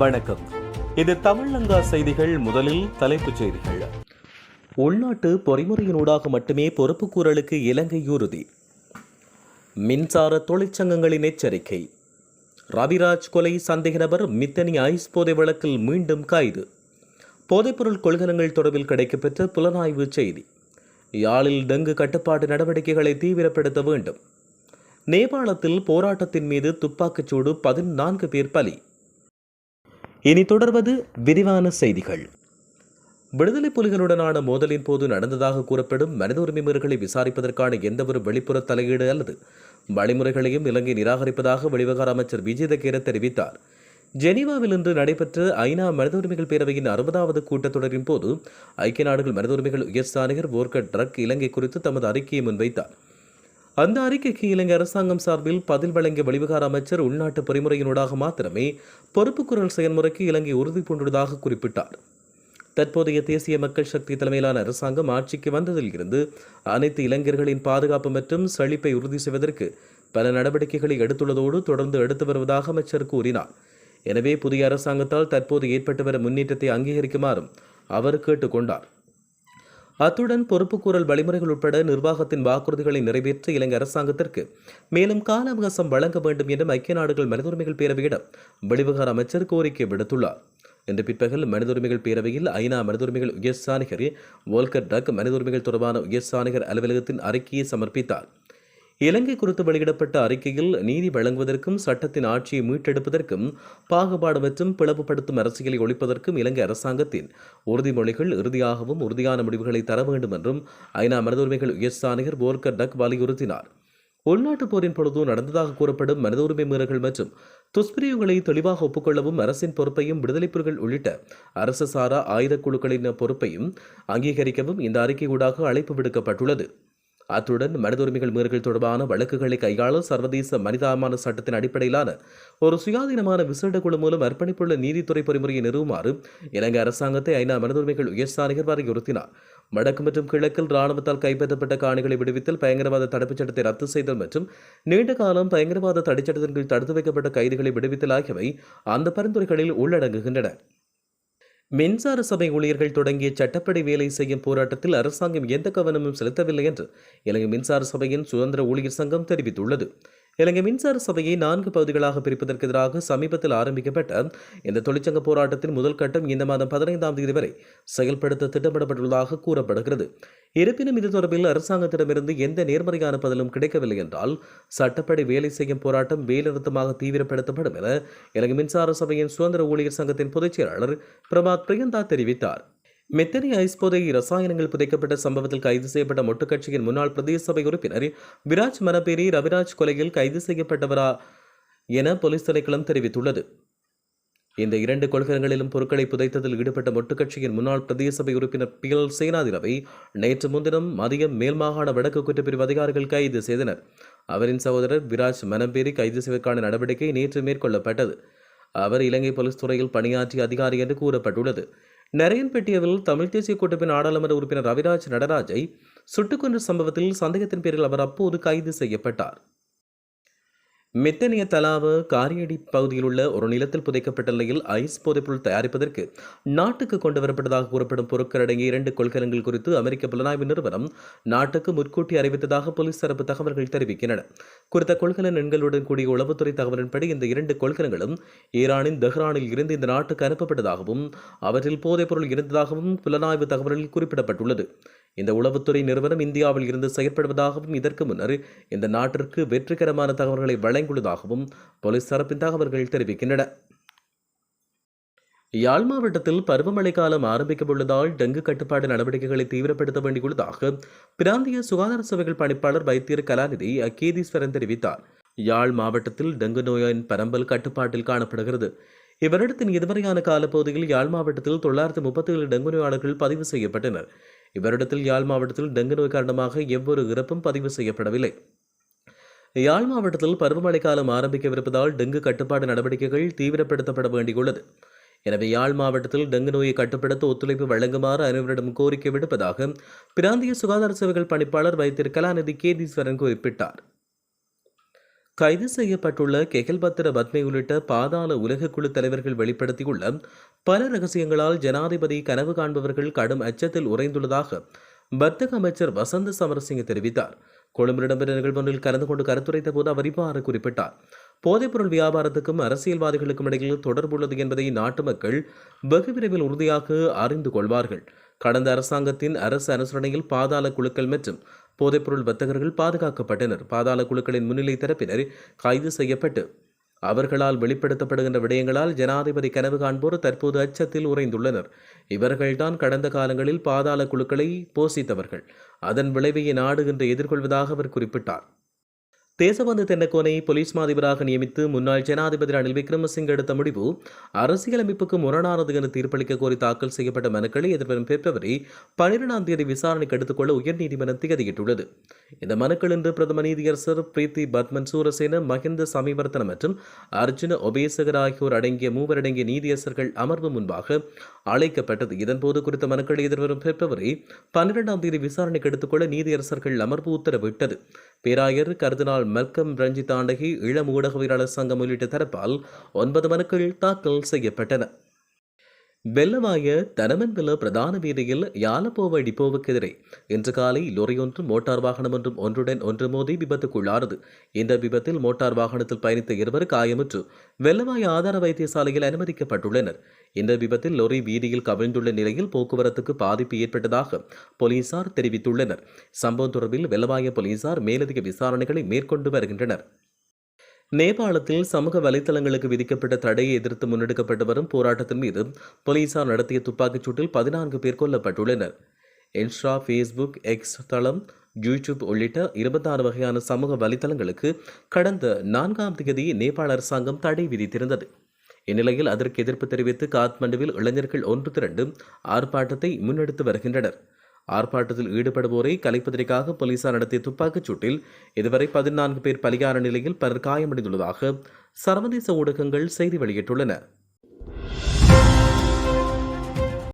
வணக்கம். இது தமிழங்கா செய்திகள் முதலில் தலைப்புச் செய்திகள். உள்நாட்டு பொறிமுறையினூடாக மட்டுமே பொறுப்புக்கூறலுக்கு இலங்கை உறுதி. மின்சார தொழிற்சங்கங்களின் எச்சரிக்கை. ரவிராஜ் கொலை சந்தேக நபர் மித்தனி ஐஸ் போதை வழக்கில் மீண்டும் கைது. போதைப்பொருள் கொள்கலங்கள் தொடர்பில் கிடைக்கப்பெற்ற புலனாய்வு செய்தி. யாழில் டெங்கு கட்டுப்பாட்டு நடவடிக்கைகளை தீவிரப்படுத்த வேண்டும். நேபாளத்தில் போராட்டத்தின் மீது துப்பாக்கிச்சூடு பதினான்கு பேர் பலி. இனி தொடர்வது விரிவான செய்திகள். விடுதலை புலிகளுடனான மோதலின் போது நடந்ததாக கூறப்படும் மனித உரிமை மீறல்களை விசாரிப்பதற்கான எந்தவொரு வெளிப்புற தலையீடு அல்லது வழிமுறைகளையும் இலங்கை நிராகரிப்பதாக வெளிவிவகார அமைச்சர் விஜயதகேர தெரிவித்தார். ஜெனீவாவில் இன்று நடைபெற்ற ஐநா மனித உரிமைகள் பேரவையின் அறுபதாவது கூட்டத்தொடரின் போது ஐக்கிய நாடுகள் மனித உரிமைகள் உயர் உயர்ஸ்தானிகர் வோர்கர் ட்ரக் இலங்கை குறித்து தமது அறிக்கையை முன்வைத்தார். அந்த அறிக்கைக்கு இலங்கை அரசாங்கம் சார்பில் பதில் வழங்கிய வெளிவிகார அமைச்சர் உள்நாட்டு பொறிமுறையினூடாக மாத்திரமே பொறுப்புக்குரல் செயல்முறைக்கு இலங்கை உறுதி பூண்டுள்ளதாக குறிப்பிட்டார். தற்போதைய தேசிய மக்கள் சக்தி தலைமையிலான அரசாங்கம் ஆட்சிக்கு வந்ததில் இருந்து அனைத்து இளைஞர்களின் பாதுகாப்பு மற்றும் செழிப்பை உறுதி செய்வதற்கு பல நடவடிக்கைகளை எடுத்துள்ளதோடு தொடர்ந்து எடுத்து வருவதாக அமைச்சர் கூறினார். எனவே புதிய அரசாங்கத்தால் தற்போது ஏற்பட்டு வரும் முன்னேற்றத்தை அங்கீகரிக்குமாறும் அவர் கேட்டுக்கொண்டார். அத்துடன் பொறுப்புக்கூறல் வழிமுறைகள் உட்பட நிர்வாகத்தின் வாக்குறுதிகளை நிறைவேற்ற இலங்கை அரசாங்கத்திற்கு மேலும் கால அவகாசம் வழங்க வேண்டும் என்றும் ஐக்கிய நாடுகள் மனித உரிமைகள் பேரவையிடம் வெளிவிவகார அமைச்சர் கோரிக்கை விடுத்துள்ளார். இன்று பிற்பகல் மனித உரிமைகள் பேரவையில் ஐநா மனித உரிமைகள் உயர்ஸ்தானிகர் வோல்கர் டக் மனித உரிமைகள் தொடர்பான உயர்ஸ்தானிகர் அலுவலகத்தின் அறிக்கையை சமர்ப்பித்தார். இலங்கை குறித்து வெளியிடப்பட்ட அறிக்கையில் நீதி வழங்குவதற்கும் சட்டத்தின் ஆட்சியை மீட்டெடுப்பதற்கும் பாகுபாடு மற்றும் பிளவுபடுத்தும் அரசியலை ஒழிப்பதற்கும் இலங்கை அரசாங்கத்தின் உறுதிமொழிகள் இறுதியாகவும் உறுதியான முடிவுகளை தர வேண்டும் என்றும் ஐநா மனித உரிமைகள் உயர்ஸ்தானிகர் போர்கர் டக் வலியுறுத்தினார். உள்நாட்டுப் போரின் பொழுது நடந்ததாக கூறப்படும் மனித உரிமை மீறல்கள் மற்றும் துஷ்பிரயோகங்களை தெளிவாக ஒப்புக்கொள்ளவும் அரசின் பொறுப்பையும் விடுதலை புலிகள் உள்ளிட்ட அரசு சாரா ஆயுதக் குழுக்களின் பொறுப்பையும் அங்கீகரிக்கவும் இந்த அறிக்கை ஊடாக அழைப்பு விடுக்கப்பட்டுள்ளது. அத்துடன் மனித உரிமைகள் மீறல்கள் தொடர்பான வழக்குகளை கையாள சர்வதேச மனிதாபிமான சட்டத்தின் அடிப்படையிலான ஒரு சுயாதீனமான விசேட குழு மூலம் அர்ப்பணிப்புள்ள நீதித்துறை பொறிமுறையை நிறுவுமாறு இலங்கை அரசாங்கத்தை ஐநா மனித உரிமைகள் உயர்ஸ்தானிகர் வலியுறுத்தினார் வடக்கு மற்றும் கிழக்கில் ராணுவத்தால் கைப்பற்றப்பட்ட காணிகளை விடுவித்தல் பயங்கரவாத தடுப்புச் சட்டத்தை ரத்து செய்தல் மற்றும் நீண்ட காலம் பயங்கரவாத தடைச்சட்டத்தின் கீழ் தடுத்து வைக்கப்பட்ட கைதிகளை விடுவித்தல் ஆகியவை அந்த பரிந்துரைகளில் உள்ளடங்குகின்றன. மின்சார சபை ஊழியர்கள் தொடங்கிய சட்டப்படி வேலை செய்யும் போராட்டத்தில் அரசாங்கம் எந்த கவனமும் செலுத்தவில்லை என்று இலங்கை மின்சார சபையின் சுதந்திர ஊழியர் சங்கம் தெரிவித்துள்ளது. இலங்கை மின்சார சபையை நான்கு பகுதிகளாக பிரிப்பதற்கு எதிராக சமீபத்தில் ஆரம்பிக்கப்பட்ட இந்த தொழிற்சங்க போராட்டத்தின் முதல் கட்டம் இந்த மாதம் பதினைந்தாம் தேதி வரை செயல்படுத்த திட்டமிடப்பட்டுள்ளதாக கூறப்படுகிறது. இருப்பினும் இது தொடர்பில் அரசாங்கத்திடமிருந்து எந்த நேர்மறையான பதிலும் கிடைக்கவில்லை என்றால் சட்டப்படி வேலை செய்யும் போராட்டம் வேலைநிறுத்தமாக தீவிரப்படுத்தப்படும் என இலங்கை மின்சார சபையின் சுதந்திர ஊழியர் சங்கத்தின் பொதுச் செயலாளர் பிரபாத் பிரியந்தா தெரிவித்தார். மெத்தனி ஐஸ் போதை ரசாயனங்கள் புதைக்கப்பட்ட சம்பவத்தில் கைது செய்யப்பட்ட மொட்டுக்கட்சியின் முன்னாள் பிரதேச சபை உறுப்பினர் விராஜ் மனப்பேரி ரவிராஜ் கொலையில் கைது செய்யப்பட்டவரா என போலீஸ் திணைக்களம் தெரிவித்துள்ளது. இந்த இரண்டு கொள்கலங்களிலும் பொருட்களை புதைத்ததில் ஈடுபட்ட மொட்டுக்கட்சியின் முன்னாள் பிரதேச சபை உறுப்பினர் பி எல் சேனாதிரவை நேற்று முன்தினம் மதியம் மேல் மாகாண வடக்கு குற்றப்பிரிவு அதிகாரிகள் கைது செய்தனர். அவரின் சகோதரர் விராஜ் மனம்பேரி கைது செய்வதற்கான நடவடிக்கை நேற்று மேற்கொள்ளப்பட்டது. அவர் இலங்கை போலீஸ் துறையில் பணியாற்றிய அதிகாரி என்று கூறப்பட்டுள்ளது. நரையன்பேட்டியவில் தமிழ் தேசிய கூட்டமைப்பின் நாடாளுமன்ற உறுப்பினர் ரவிராஜ் நடராஜை சுட்டுக்கொன்ற சம்பவத்தில் சந்தேகத்தின் பேரில் அவர் அப்போது கைது செய்யப்பட்டார். மெத்தனிய தலாவ காரியடி பகுதியில் உள்ள ஒரு நிலத்தில் புதைக்கப்பட்ட நிலையில் ஐஸ் போதைப்பொருள் தயாரிப்பதற்கு நாட்டுக்கு கொண்டு வரப்பட்டதாக கூறப்படும் பொருட்கள் அடங்கிய இரண்டு கொள்கலங்கள் குறித்து அமெரிக்க புலனாய்வு நிறுவனம் நாட்டுக்கு முன்கூட்டி அறிவித்ததாக போலீஸ் தரப்பு தகவல்கள் தெரிவிக்கின்றன. குறித்த கொள்கலன் எண்களுடன் கூடிய உளவுத்துறை தகவலின்படி இந்த இரண்டு கொள்கலங்களும் ஈரானின் தெஹ்ரானில் இருந்து இந்த நாட்டுக்கு அனுப்பப்பட்டதாகவும் அவற்றில் போதைப்பொருள் இருந்ததாகவும் புலனாய்வு தகவல்களில் குறிப்பிடப்பட்டுள்ளது. இந்த உளவுத்துறை நிறுவனம் இந்தியாவில் இருந்து செயற்படுவதாகவும் இதற்கு முன்னர் இந்த நாட்டிற்கு வெற்றிகரமான தகவல்களை வழங்கியுள்ளதாகவும் போலீஸ் தரப்பின் தகவல்கள் தெரிவிக்கின்றன. யாழ் மாவட்டத்தில் பருவமழை காலம் ஆரம்பிக்க உள்ளதால் டெங்கு கட்டுப்பாடு நடவடிக்கைகளை தீவிரப்படுத்த வேண்டியுள்ளதாக பிராந்திய சுகாதார சேவைகள் பணிப்பாளர் வைத்தியர் கலாநிதி அக்கேதீஸ்வரன் தெரிவித்தார். யாழ் மாவட்டத்தில் டெங்கு நோயின் பரம்பல் கட்டுப்பாட்டில் காணப்படுகிறது. இவ்வருடத்தின் இதுவரையான காலப்பகுதியில் யாழ் மாவட்டத்தில் தொள்ளாயிரத்து முப்பத்தி ஏழு டெங்கு நோயாளர்கள் பதிவு செய்யப்பட்டனர். இவரிடத்தில் யாழ் மாவட்டத்தில் டெங்கு நோய் காரணமாக எவ்வொரு இறப்பும் பதிவு செய்யப்படவில்லை. யாழ் மாவட்டத்தில் பருவமழை காலம் ஆரம்பிக்கவிருப்பதால் டெங்கு கட்டுப்பாடு நடவடிக்கைகள் தீவிரப்படுத்தப்பட வேண்டியுள்ளது. எனவே யாழ் மாவட்டத்தில் டெங்கு நோயை கட்டுப்படுத்த ஒத்துழைப்பு வழங்குமாறு அனைவரிடம் கோரிக்கை விடுப்பதாக பிராந்திய சுகாதார சேவைகள் பணிப்பாளர் வைத்திரு கலாநிதி கேதீஸ்வரன் குறிப்பிட்டார் கைது செய்யப்பட்டுள்ள கெகல்பத்திர பத்மை உள்ளிட்ட பாதாள உலக குழு தலைவர்கள் வெளிப்படுத்தியுள்ள பல ரகசியங்களால் ஜனாதிபதி கனவு காண்பவர்கள் கடும் அச்சத்தில் உறைந்துள்ளதாக வர்த்தக அமைச்சர் வசந்த சமரசிங்க தெரிவித்தார். கொழும்பு இடம்பெற்ற நிகழ்வொன்றில் கலந்து கொண்டு கருத்துரைத்த போது அவர் இவ்வாறு குறிப்பிட்டார். போதைப்பொருள் வியாபாரத்துக்கும் அரசியல்வாதிகளுக்கும் இடையில் தொடர்புள்ளது என்பதை நாட்டு மக்கள் வெகு விரைவில் உறுதியாக அறிந்து கொள்வார்கள். கடந்த அரசாங்கத்தின் அரசு அனுசரணையில் பாதாள குழுக்கள் மற்றும் போதைப்பொருள் வர்த்தகர்கள் பாதுகாக்கப்பட்டனர். பாதாள குழுக்களின் முன்னிலை தரப்பினர் கைது செய்யப்பட்டு அவர்களால் வெளிப்படுத்தப்படுகின்ற விடயங்களால் ஜனாதிபதி கனவு காண்போர் தற்போது அச்சத்தில் உறைந்துள்ளனர். இவர்கள்தான் கடந்த காலங்களில் பாதாள குழுக்களை போஷித்தவர்கள். அதன் விளைவையை நாடு என்று எதிர்கொள்வதாக அவர் குறிப்பிட்டார். தேசபந்து தென்னக்கோனை போலீஸ் மாதிபராக நியமித்து முன்னாள் ஜனாதிபதி ரணில் விக்ரமசிங்க எடுத்த முடிவு அரசியலமைப்புக்கு முரணானது என தீர்ப்பளிக்க கோரி தாக்கல் செய்யப்பட்ட மனுக்களை எதிர்வரும் பிப்ரவரி பனிரெண்டாம் தேதி விசாரணைக்கு எடுத்துக்கொள்ள உயர்நீதிமன்றம் திகதியிட்டுள்ளது. இந்த மனுக்கள் இன்று பிரதம நீதியரசர் பிரீத்தி பத்மன் சூரசேன மஹிந்த சமீவர்த்தன மற்றும் அர்ஜுன ஒபேசகர் ஆகியோர் அடங்கிய மூவரடங்கிய நீதியரசர்கள் அமர்வு முன்பாக அழைக்கப்பட்டது. இதன்போது குறித்த மனுக்களை எதிர்வரும் பிப்ரவரி பன்னிரெண்டாம் தேதி விசாரணைக்கு எடுத்துக்கொள்ள நீதியரசர்கள் அமர்வு உத்தரவிட்டது. பேராயர் கர்தினால் மல்கம் ரஞ்சித் ஆண்டகி இளம் ஊடகவியலாளர் சங்கம் உள்ளிட்ட தரப்பால் ஒன்பது மனுக்கள் தாக்கல் செய்யப்பட்டன. வெள்ளவாய தனமன்வில பிரதான வீதியில் யாலப்போவ டிப்போவுக்கு எதிரே இன்று காலை லொரியொன்றும் மோட்டார் வாகனம் ஒன்றும் ஒன்றுடன் ஒன்று மோதி விபத்துக்குள்ளானது. இந்த விபத்தில் மோட்டார் வாகனத்தில் பயணித்த இருவர் காயமுற்று வெள்ளவாய ஆதார வைத்தியசாலையில் அனுமதிக்கப்பட்டுள்ளனர். இந்த விபத்தில் லொரி வீதியில் கவிழ்ந்துள்ள நிலையில் போக்குவரத்துக்கு பாதிப்பு ஏற்பட்டதாக போலீசார் தெரிவித்துள்ளனர். சம்பவம் தொடர்பில் வெள்ளவாய போலீசார் மேலதிக விசாரணைகளை மேற்கொண்டு வருகின்றனர். நேபாளத்தில் சமூக வலைதளங்களுக்கு விதிக்கப்பட்ட தடையை எதிர்த்து முன்னெடுக்கப்பட்டு வரும் போராட்டத்தின் மீது போலீசார் நடத்திய துப்பாக்கிச் சூட்டில் பதினான்கு பேர் கொல்லப்பட்டுள்ளனர். இன்ஸ்டா ஃபேஸ்புக் எக்ஸ் தளம் யூடியூப் உள்ளிட்ட இருபத்தாறு வகையான சமூக வலைதளங்களுக்கு கடந்த நான்காம் தேதி நேபாள அரசாங்கம் தடை விதித்திருந்தது. இந்நிலையில் அதற்கு எதிர்ப்பு தெரிவித்து காத்மண்டுவில் இளைஞர்கள் ஒன்று திரண்டு ஆர்ப்பாட்டத்தை முன்னெடுத்து வருகின்றனர். ஆர்ப்பாட்டத்தில் ஈடுபடுவோரை கலைப்பதற்காக போலீசார் நடத்திய துப்பாக்கிச் சூட்டில் இதுவரை பதினான்கு பேர் பலியான நிலையில் பலர் காயமடைந்துள்ளதாக சர்வதேச ஊடகங்கள் செய்தி வெளியிட்டுள்ளன.